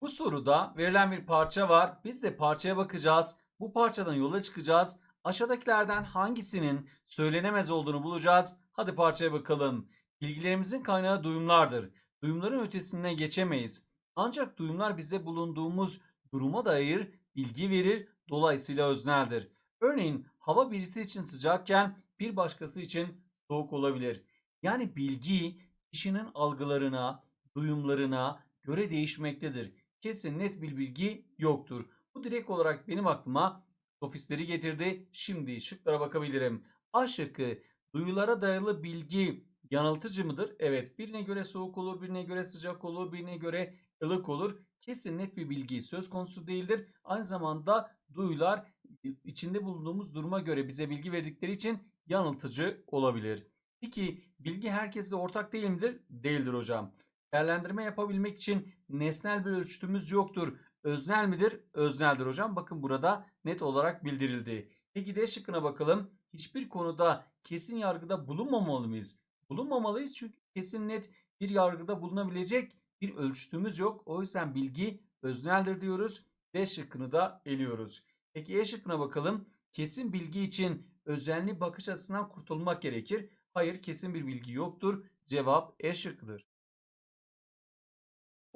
Bu soruda verilen bir parça var. Biz de parçaya bakacağız. Bu parçadan yola çıkacağız. Aşağıdakilerden hangisinin söylenemez olduğunu bulacağız. Hadi parçaya bakalım. Bilgilerimizin kaynağı duyumlardır. Duyumların ötesine geçemeyiz. Ancak duyumlar bize bulunduğumuz duruma dair bilgi verir, dolayısıyla özneldir. Örneğin hava birisi için sıcakken bir başkası için soğuk olabilir. Yani bilgi kişinin algılarına, duyumlarına göre değişmektedir. Kesin net bir bilgi yoktur. Bu direkt olarak benim aklıma sofistleri getirdi. Şimdi şıklara bakabilirim. A şıkkı duyulara dayalı bilgi yanıltıcı mıdır? Evet. Birine göre soğuk olur, birine göre sıcak olur, birine göre ılık olur. Kesin net bir bilgi söz konusu değildir. Aynı zamanda duyular içinde bulunduğumuz duruma göre bize bilgi verdikleri için yanıltıcı olabilir. Peki bilgi herkeste ortak değil midir? Değildir hocam. Değerlendirme yapabilmek için nesnel bir ölçütümüz yoktur. Öznel midir? Özneldir hocam. Bakın burada net olarak bildirildi. Peki D şıkkına bakalım. Hiçbir konuda kesin yargıda bulunmamalı mıyız? Bulunmamalıyız çünkü kesin net bir yargıda bulunabilecek bir ölçütümüz yok. O yüzden bilgi özneldir diyoruz. D şıkkını da eliyoruz. Peki E şıkkına bakalım. Kesin bilgi için özenli bakış açısından kurtulmak gerekir. Hayır kesin bir bilgi yoktur. Cevap E şıkkıdır.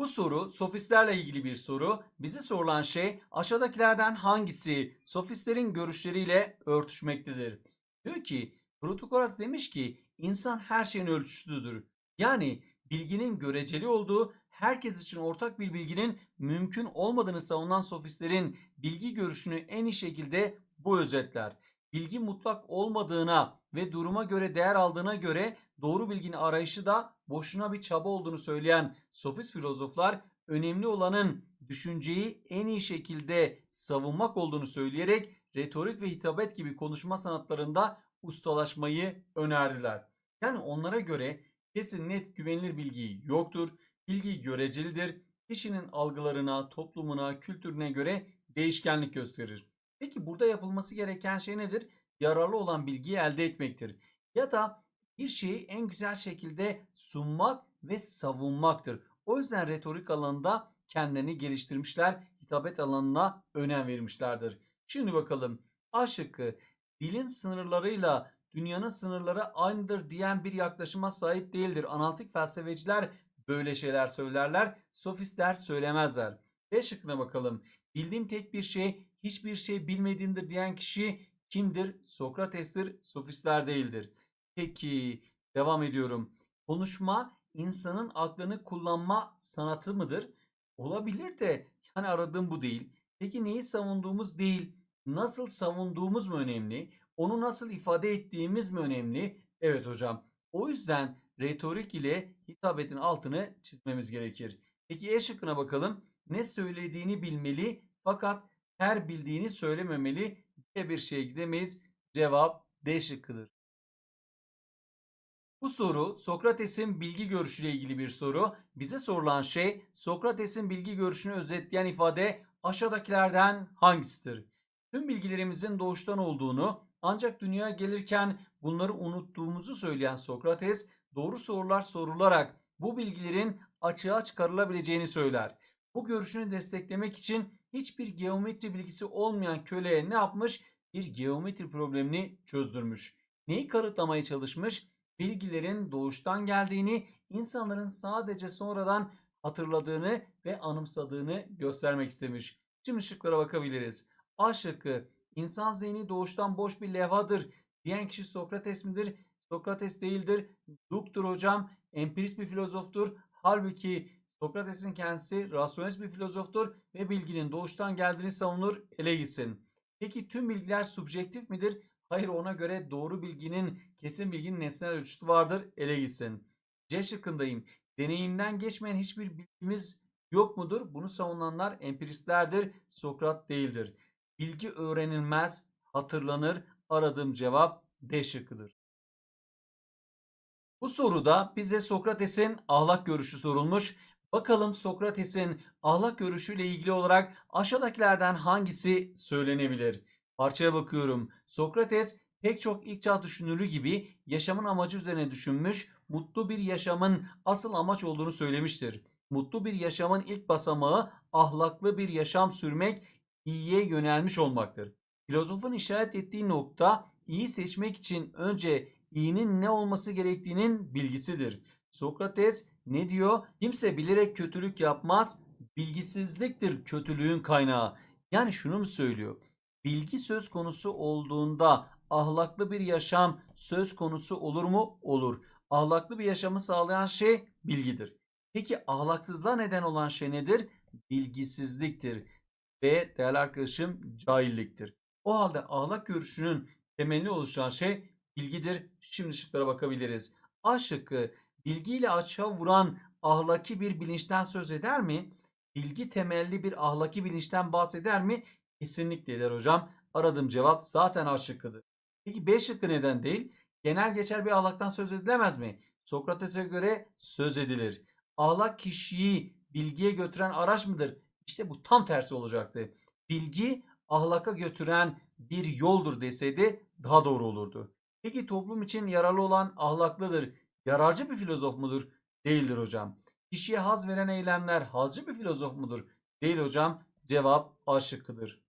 Bu soru sofistlerle ilgili bir soru. Bize sorulan şey aşağıdakilerden hangisi sofistlerin görüşleriyle örtüşmektedir? Diyor ki Protagoras demiş ki insan her şeyin ölçüsüdür. Yani bilginin göreceli olduğu herkes için ortak bir bilginin mümkün olmadığını savunan sofistlerin bilgi görüşünü en iyi şekilde bu özetler. Bilgi mutlak olmadığına ve duruma göre değer aldığına göre doğru bilginin arayışı da boşuna bir çaba olduğunu söyleyen sofist filozoflar önemli olanın düşünceyi en iyi şekilde savunmak olduğunu söyleyerek retorik ve hitabet gibi konuşma sanatlarında ustalaşmayı önerdiler. Yani onlara göre kesin net güvenilir bilgi yoktur. Bilgi görecelidir. Kişinin algılarına, toplumuna, kültürüne göre değişkenlik gösterir. Peki burada yapılması gereken şey nedir? Yararlı olan bilgiyi elde etmektir. Ya da bir şeyi en güzel şekilde sunmak ve savunmaktır. O yüzden retorik alanında kendini geliştirmişler. Hitabet alanına önem vermişlerdir. Şimdi bakalım. A şıkkı dilin sınırlarıyla dünyanın sınırları aynıdır diyen bir yaklaşıma sahip değildir. Analitik felsefeciler böyle şeyler söylerler. Sofistler söylemezler. B şıkkına bakalım. Bildiğim tek bir şey hiçbir şey bilmediğimdir diyen kişi kimdir? Sokrates'tir. Sofistler değildir. Peki devam ediyorum. Konuşma insanın aklını kullanma sanatı mıdır? Olabilir de yani aradığım bu değil. Peki neyi savunduğumuz değil, nasıl savunduğumuz mu önemli? Onu nasıl ifade ettiğimiz mi önemli? Evet hocam. O yüzden retorik ile hitabetin altını çizmemiz gerekir. Peki E şıkkına bakalım. Ne söylediğini bilmeli fakat her bildiğini söylememeli diye bir şeye gidemeyiz. Cevap D şıkkıdır. Bu soru Sokrates'in bilgi görüşüyle ilgili bir soru. Bize sorulan şey Sokrates'in bilgi görüşünü özetleyen ifade aşağıdakilerden hangisidir? Tüm bilgilerimizin doğuştan olduğunu ancak dünyaya gelirken bunları unuttuğumuzu söyleyen Sokrates doğru sorular sorularak bu bilgilerin açığa çıkarılabileceğini söyler. Bu görüşünü desteklemek için hiçbir geometri bilgisi olmayan köleye ne yapmış? Bir geometri problemini çözdürmüş. Neyi kanıtlamaya çalışmış? Bilgilerin doğuştan geldiğini, insanların sadece sonradan hatırladığını ve anımsadığını göstermek istemiş. Şimdi şıklara bakabiliriz. A şıkkı insan zihni doğuştan boş bir levhadır diyen kişi Sokrates midir? Sokrates değildir. Luke'dur hocam. Empirist bir filozoftur. Halbuki Sokrates'in kendisi rasyonist bir filozoftur ve bilginin doğuştan geldiğini savunur, ele gitsin. Peki tüm bilgiler subjektif midir? Hayır ona göre doğru bilginin, kesin bilginin nesnel ölçütü vardır, ele gitsin. C şıkkındayım. Deneyimden geçmeyen hiçbir bilgimiz yok mudur? Bunu savunanlar empiristlerdir, Sokrat değildir. Bilgi öğrenilmez, hatırlanır. Aradığım cevap D şıkkıdır. Bu soruda bize Sokrates'in ahlak görüşü sorulmuş. Bakalım Sokrates'in ahlak görüşüyle ilgili olarak aşağıdakilerden hangisi söylenebilir? Parçaya bakıyorum. Sokrates pek çok ilk çağ düşünürü gibi yaşamın amacı üzerine düşünmüş, mutlu bir yaşamın asıl amaç olduğunu söylemiştir. Mutlu bir yaşamın ilk basamağı ahlaklı bir yaşam sürmek, iyiye yönelmiş olmaktır. Filozofun işaret ettiği nokta iyi seçmek için önce iyinin ne olması gerektiğinin bilgisidir. Sokrates ne diyor? Kimse bilerek kötülük yapmaz, bilgisizliktir kötülüğün kaynağı. Yani şunu mu söylüyor? Bilgi söz konusu olduğunda ahlaklı bir yaşam söz konusu olur mu? Olur. Ahlaklı bir yaşamı sağlayan şey bilgidir. Peki ahlaksızlığa neden olan şey nedir? Bilgisizliktir ve değerli arkadaşım cahilliktir. O halde ahlak görüşünün temelini oluşturan şey bilgidir. Şimdi şıklara bakabiliriz. A şıkkı bilgiyle açığa vuran ahlaki bir bilinçten söz eder mi? Bilgi temelli bir ahlaki bilinçten bahseder mi? Kesinlikle eder hocam. Aradığım cevap zaten A şıkkıdır. Peki B şıkkı neden değil? Genel geçer bir ahlaktan söz edilemez mi? Sokrates'e göre söz edilir. Ahlak kişiyi bilgiye götüren araç mıdır? İşte bu tam tersi olacaktı. Bilgi ahlaka götüren bir yoldur deseydi daha doğru olurdu. Peki toplum için yararlı olan ahlaklıdır. Yararcı bir filozof mudur? Değildir hocam. Kişiye haz veren eylemler hazcı bir filozof mudur? Değil hocam. Cevap A şıkkıdır.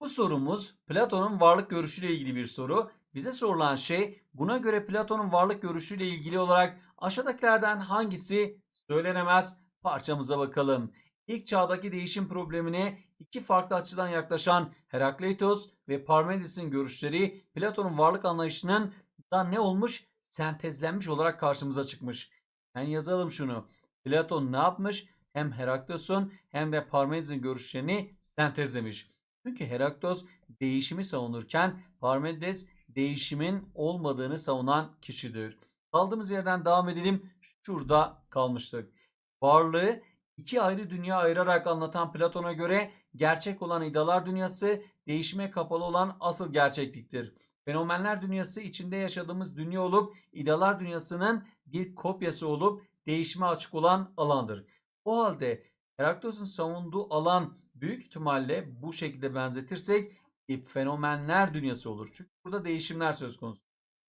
Bu sorumuz Platon'un varlık görüşüyle ilgili bir soru. Bize sorulan şey buna göre Platon'un varlık görüşüyle ilgili olarak aşağıdakilerden hangisi söylenemez? Parçamıza bakalım. İlk çağdaki değişim problemine iki farklı açıdan yaklaşan Herakleitos ve Parmenides'in görüşleri Platon'un varlık anlayışının da ne olmuş? Sentezlenmiş olarak karşımıza çıkmış. Yani yazalım şunu. Platon ne yapmış? Hem Herakleitos'un hem de Parmenides'in görüşlerini sentezlemiş. Çünkü Herakleitos değişimi savunurken Parmenides değişimin olmadığını savunan kişidir. Kaldığımız yerden devam edelim. Şurada kalmıştık. Varlığı iki ayrı dünya ayırarak anlatan Platon'a göre gerçek olan idalar dünyası değişime kapalı olan asıl gerçekliktir. Fenomenler dünyası içinde yaşadığımız dünya olup idalar dünyasının bir kopyası olup değişime açık olan alandır. O halde Herakleitos'un savunduğu alan büyük ihtimalle bu şekilde benzetirsek e, fenomenler dünyası olur. Çünkü burada değişimler söz konusu.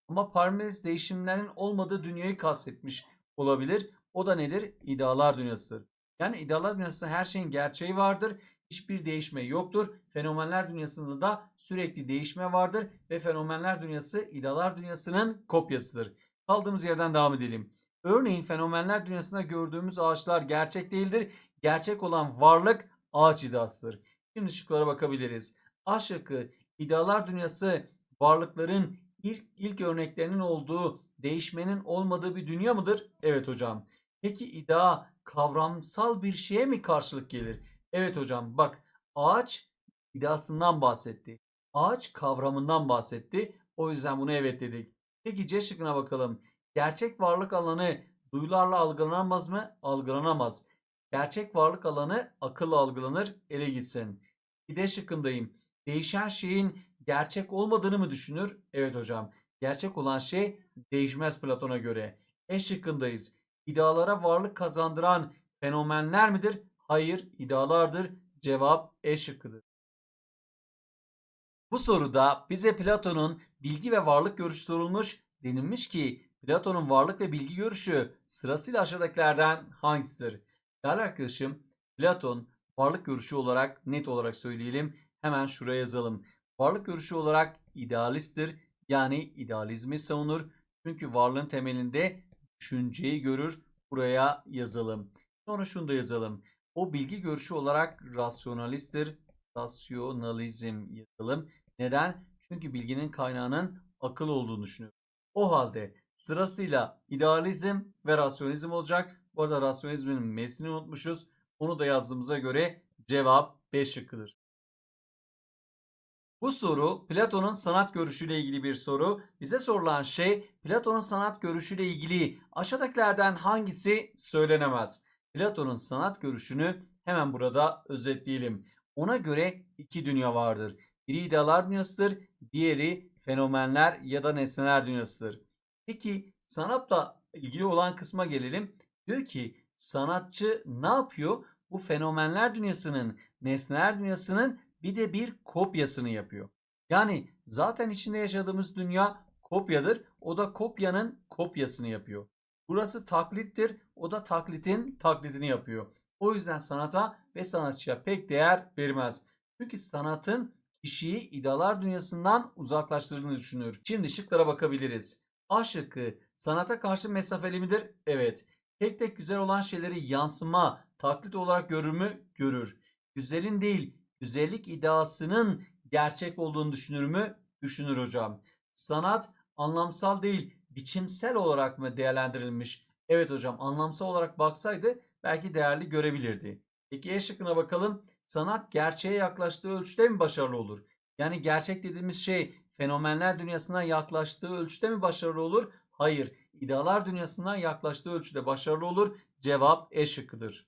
Ama Parmenides değişimlerin olmadığı dünyayı kastetmiş olabilir. O da nedir? İdealar dünyasıdır. Yani idealar dünyasında her şeyin gerçeği vardır. Hiçbir değişme yoktur. Fenomenler dünyasında da sürekli değişme vardır ve fenomenler dünyası idealar dünyasının kopyasıdır. Kaldığımız yerden devam edelim. Örneğin fenomenler dünyasında gördüğümüz ağaçlar gerçek değildir. Gerçek olan varlık ağaç iddiasıdır. Şimdi şıklara bakabiliriz. A şıkkı idealar dünyası varlıkların ilk, ilk örneklerinin olduğu, değişmenin olmadığı bir dünya mıdır? Evet hocam. Peki iddia kavramsal bir şeye mi karşılık gelir? Evet hocam bak ağaç iddiasından bahsetti. Ağaç kavramından bahsetti. O yüzden bunu evet dedik. Peki C şıkkına bakalım. Gerçek varlık alanı duyularla algılanamaz mı? Algılanamaz. Gerçek varlık alanı akılla algılanır. Ele gitsin. Bir de şıkkındayım. Değişen şeyin gerçek olmadığını mı düşünür? Evet hocam. Gerçek olan şey değişmez Platon'a göre. E şıkkındayız. İdealara varlık kazandıran fenomenler midir? Hayır, idealardır. Cevap E şıkkıdır. Bu soruda bize Platon'un bilgi ve varlık görüşü sorulmuş. Denilmiş ki Platon'un varlık ve bilgi görüşü sırasıyla aşağıdakilerden hangisidir? Değerli arkadaşım Platon varlık görüşü olarak net olarak söyleyelim. Hemen şuraya yazalım. Varlık görüşü olarak idealisttir. Yani idealizmi savunur. Çünkü varlığın temelinde düşünceyi görür. Buraya yazalım. Sonra şunu da yazalım. O bilgi görüşü olarak rasyonalisttir. Rasyonalizm yazalım. Neden? Çünkü bilginin kaynağının akıl olduğunu düşünüyor. O halde sırasıyla idealizm ve rasyonalizm olacak. Bu arada rasyonalizmin mesini unutmuşuz. Onu da yazdığımıza göre cevap B şıkkıdır. Bu soru Platon'un sanat görüşüyle ilgili bir soru. Bize sorulan şey Platon'un sanat görüşüyle ilgili aşağıdakilerden hangisi söylenemez? Platon'un sanat görüşünü hemen burada özetleyelim. Ona göre iki dünya vardır. Biri idealar dünyasıdır, diğeri fenomenler ya da nesneler dünyasıdır. Peki sanatla ilgili olan kısma gelelim. Diyor ki sanatçı ne yapıyor? Bu fenomenler dünyasının, nesneler dünyasının bir de bir kopyasını yapıyor. Yani zaten içinde yaşadığımız dünya kopyadır. O da kopyanın kopyasını yapıyor. Burası taklittir. O da taklitin taklidini yapıyor. O yüzden sanata ve sanatçıya pek değer vermez. Çünkü sanatın kişiyi idealar dünyasından uzaklaştırdığını düşünür. Şimdi şıklara bakabiliriz. A şıkkı sanata karşı mesafeli midir? Evet. Tek tek güzel olan şeyleri yansıma, taklit olarak görür? Görür. Güzelin değil, güzellik iddiasının gerçek olduğunu düşünür mü? Düşünür hocam. Sanat anlamsal değil, biçimsel olarak mı değerlendirilmiş? Evet hocam, anlamsal olarak baksaydı belki değerli görebilirdi. Peki E şıkkına bakalım. Sanat gerçeğe yaklaştığı ölçüde mi başarılı olur? Yani gerçek dediğimiz şey fenomenler dünyasına yaklaştığı ölçüde mi başarılı olur? Hayır. İdealar dünyasına yaklaştığı ölçüde başarılı olur. Cevap E şıkkıdır.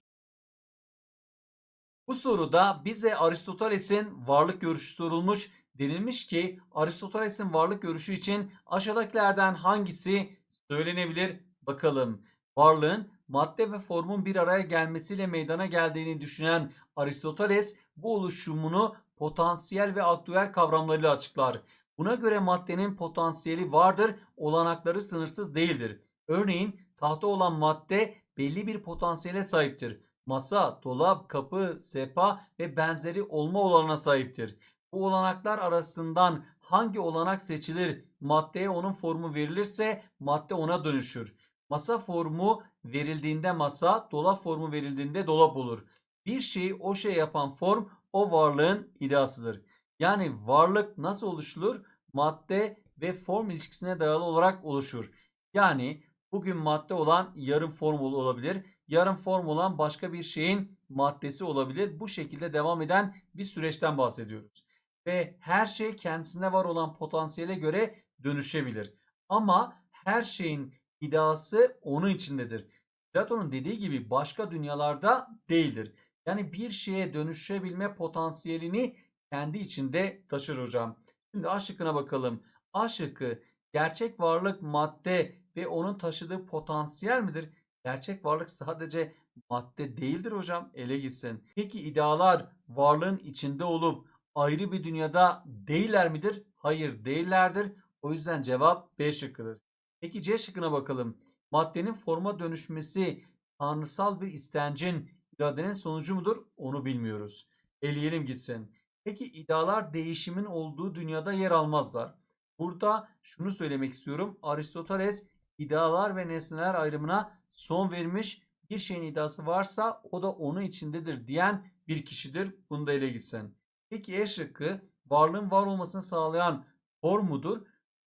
Bu soruda bize Aristoteles'in varlık görüşü sorulmuş. Denilmiş ki Aristoteles'in varlık görüşü için aşağıdakilerden hangisi söylenebilir? Bakalım. Varlığın madde ve formun bir araya gelmesiyle meydana geldiğini düşünen Aristoteles bu oluşumunu potansiyel ve aktüel kavramlarıyla açıklar. Buna göre maddenin potansiyeli vardır, olanakları sınırsız değildir. Örneğin tahta olan madde belli bir potansiyele sahiptir. Masa, dolap, kapı, sepa ve benzeri olma olanına sahiptir. Bu olanaklar arasından hangi olanak seçilir? Maddeye onun formu verilirse madde ona dönüşür. Masa formu verildiğinde masa, dolap formu verildiğinde dolap olur. Bir şeyi o şey yapan form o varlığın iddiasıdır. Yani varlık nasıl oluşulur? Madde ve form ilişkisine dayalı olarak oluşur. Yani bugün madde olan yarım form olabilir. Yarım form olan başka bir şeyin maddesi olabilir. Bu şekilde devam eden bir süreçten bahsediyoruz. Ve her şey kendisinde var olan potansiyele göre dönüşebilir. Ama her şeyin iddiası onun içindedir. Platon'un dediği gibi başka dünyalarda değildir. Yani bir şeye dönüşebilme potansiyelini kendi içinde taşır hocam. Şimdi A şıkkına bakalım. A şıkkı gerçek varlık madde ve onun taşıdığı potansiyel midir? Gerçek varlık sadece madde değildir hocam. Ele gitsin. Peki idealar varlığın içinde olup ayrı bir dünyada değiller midir? Hayır değillerdir. O yüzden cevap B şıkkıdır. Peki C şıkkına bakalım. Maddenin forma dönüşmesi tanrısal bir istencin iradenin sonucu mudur? Onu bilmiyoruz. Eleyelim gitsin. Peki idealar değişimin olduğu dünyada yer almazlar. Burada şunu söylemek istiyorum. Aristoteles idealar ve nesneler ayrımına son vermiş. Bir şeyin iddiası varsa o da onun içindedir diyen bir kişidir. Bunu da ele gitsin. Peki E şıkkı varlığın var olmasını sağlayan form mudur?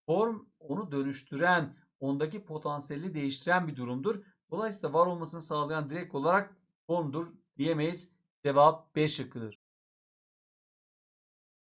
Form onu dönüştüren, ondaki potansiyeli değiştiren bir durumdur. Dolayısıyla var olmasını sağlayan direkt olarak formdur diyemeyiz. Cevap B şıkkıdır.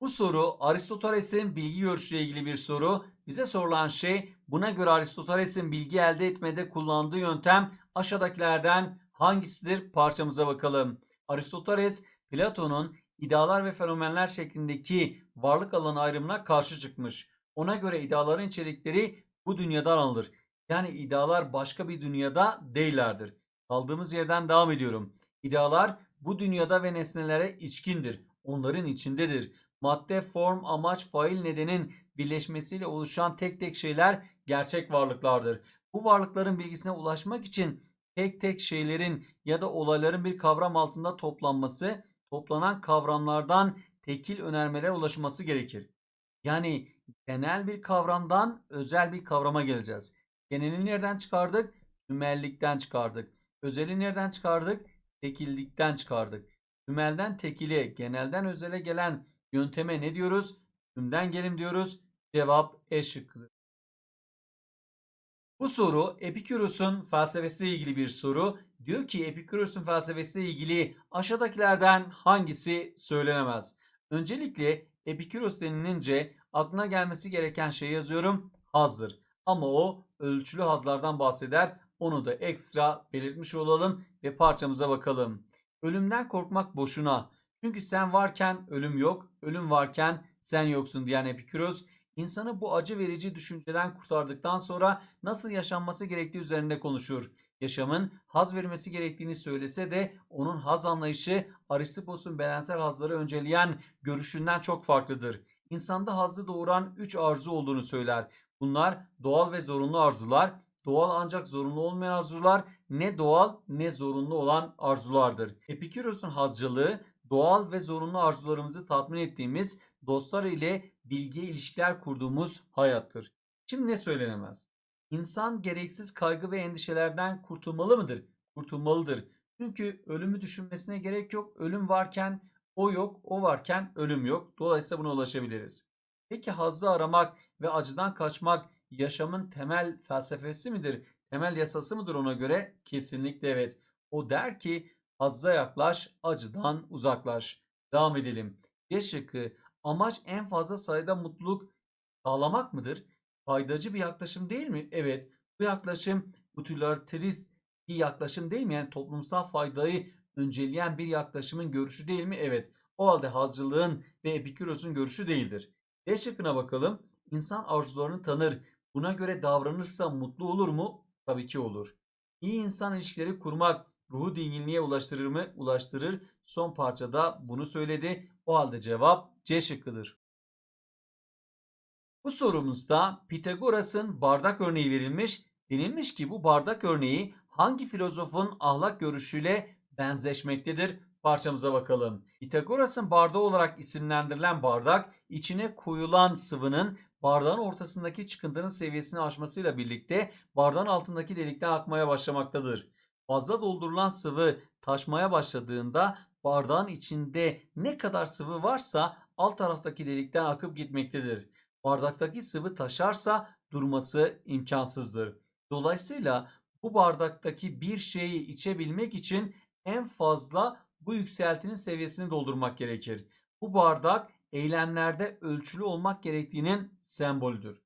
Bu soru Aristoteles'in bilgi görüşüyle ilgili bir soru. Bize sorulan şey buna göre Aristoteles'in bilgi elde etmede kullandığı yöntem aşağıdakilerden hangisidir? Parçamıza bakalım. Aristoteles Platon'un idealar ve fenomenler şeklindeki varlık alanı ayrımına karşı çıkmış. Ona göre ideaların içerikleri bu dünyadan alınır. Yani idealar başka bir dünyada değillerdir. Kaldığımız yerden devam ediyorum. İdealar bu dünyada ve nesnelere içkindir. Onların içindedir. Madde, form, amaç, fail, nedenin birleşmesiyle oluşan tek tek şeyler gerçek varlıklardır. Bu varlıkların bilgisine ulaşmak için tek tek şeylerin ya da olayların bir kavram altında toplanması, toplanan kavramlardan tekil önermelere ulaşması gerekir. Yani genel bir kavramdan özel bir kavrama geleceğiz. Geneli nereden çıkardık? Tümellikten çıkardık. Özeli nereden çıkardık? Tekillikten çıkardık. Tümelden tekile, genelden özele gelen yönteme ne diyoruz? Tümden gelim diyoruz. Cevap E şıkkıdır. Bu soru Epiküros'un felsefesiyle ilgili bir soru. Diyor ki Epiküros'un felsefesiyle ilgili aşağıdakilerden hangisi söylenemez? Öncelikle Epiküros denilince aklına gelmesi gereken şey yazıyorum. Hazdır. Ama o ölçülü hazlardan bahseder. Onu da ekstra belirtmiş olalım ve parçamıza bakalım. Ölümden korkmak boşuna. Çünkü sen varken ölüm yok, ölüm varken sen yoksun diyen Epiküros, insanı bu acı verici düşünceden kurtardıktan sonra nasıl yaşanması gerektiği üzerinde konuşur. Yaşamın haz vermesi gerektiğini söylese de onun haz anlayışı Aristipos'un bedensel hazları önceleyen görüşünden çok farklıdır. İnsanda hazzı doğuran 3 arzu olduğunu söyler. Bunlar doğal ve zorunlu arzular, doğal ancak zorunlu olmayan arzular ne doğal ne zorunlu olan arzulardır. Epiküros'un hazcılığı doğal ve zorunlu arzularımızı tatmin ettiğimiz dostlar ile bilgi ilişkiler kurduğumuz hayattır. Şimdi ne söylenemez? İnsan gereksiz kaygı ve endişelerden kurtulmalı mıdır? Kurtulmalıdır. Çünkü ölümü düşünmesine gerek yok. Ölüm varken o yok, o varken ölüm yok. Dolayısıyla buna ulaşabiliriz. Peki hazzı aramak ve acıdan kaçmak yaşamın temel felsefesi midir? Temel yasası mıdır ona göre? Kesinlikle evet. O der ki hazza yaklaş, acıdan uzaklaş. Devam edelim. C şıkkı amaç en fazla sayıda mutluluk sağlamak mıdır? Faydacı bir yaklaşım değil mi? Evet. Bu yaklaşım utilitaryst bir yaklaşım değil mi? Yani toplumsal faydayı önceleyen bir yaklaşımın görüşü değil mi? Evet. O halde hazcılığın ve Epiküros'un görüşü değildir. D şıkkına bakalım. İnsan arzularını tanır. Buna göre davranırsa mutlu olur mu? Tabii ki olur. İyi insan ilişkileri kurmak ruhu dinginliğe ulaştırır mı? Ulaştırır. Son parçada bunu söyledi. O halde cevap C şıkkıdır. Bu sorumuzda Pitagoras'ın bardak örneği verilmiş. Denilmiş ki bu bardak örneği hangi filozofun ahlak görüşüyle benzeşmektedir? Parçamıza bakalım. Pitagoras'ın bardağı olarak isimlendirilen bardak içine koyulan sıvının bardağın ortasındaki çıkıntının seviyesini aşmasıyla birlikte bardağın altındaki delikten akmaya başlamaktadır. Fazla doldurulan sıvı taşmaya başladığında bardağın içinde ne kadar sıvı varsa alt taraftaki delikten akıp gitmektedir. Bardaktaki sıvı taşarsa durması imkansızdır. Dolayısıyla bu bardaktaki bir şeyi içebilmek için en fazla bu yükseltinin seviyesini doldurmak gerekir. Bu bardak eylemlerde ölçülü olmak gerektiğinin sembolüdür.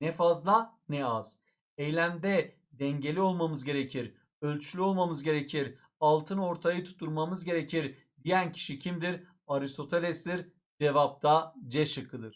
Ne fazla ne az. Eylemde dengeli olmamız gerekir. Ölçülü olmamız gerekir. Altını ortaya tutturmamız gerekir diyen kişi kimdir? Aristoteles'tir. Cevap da C şıkkıdır.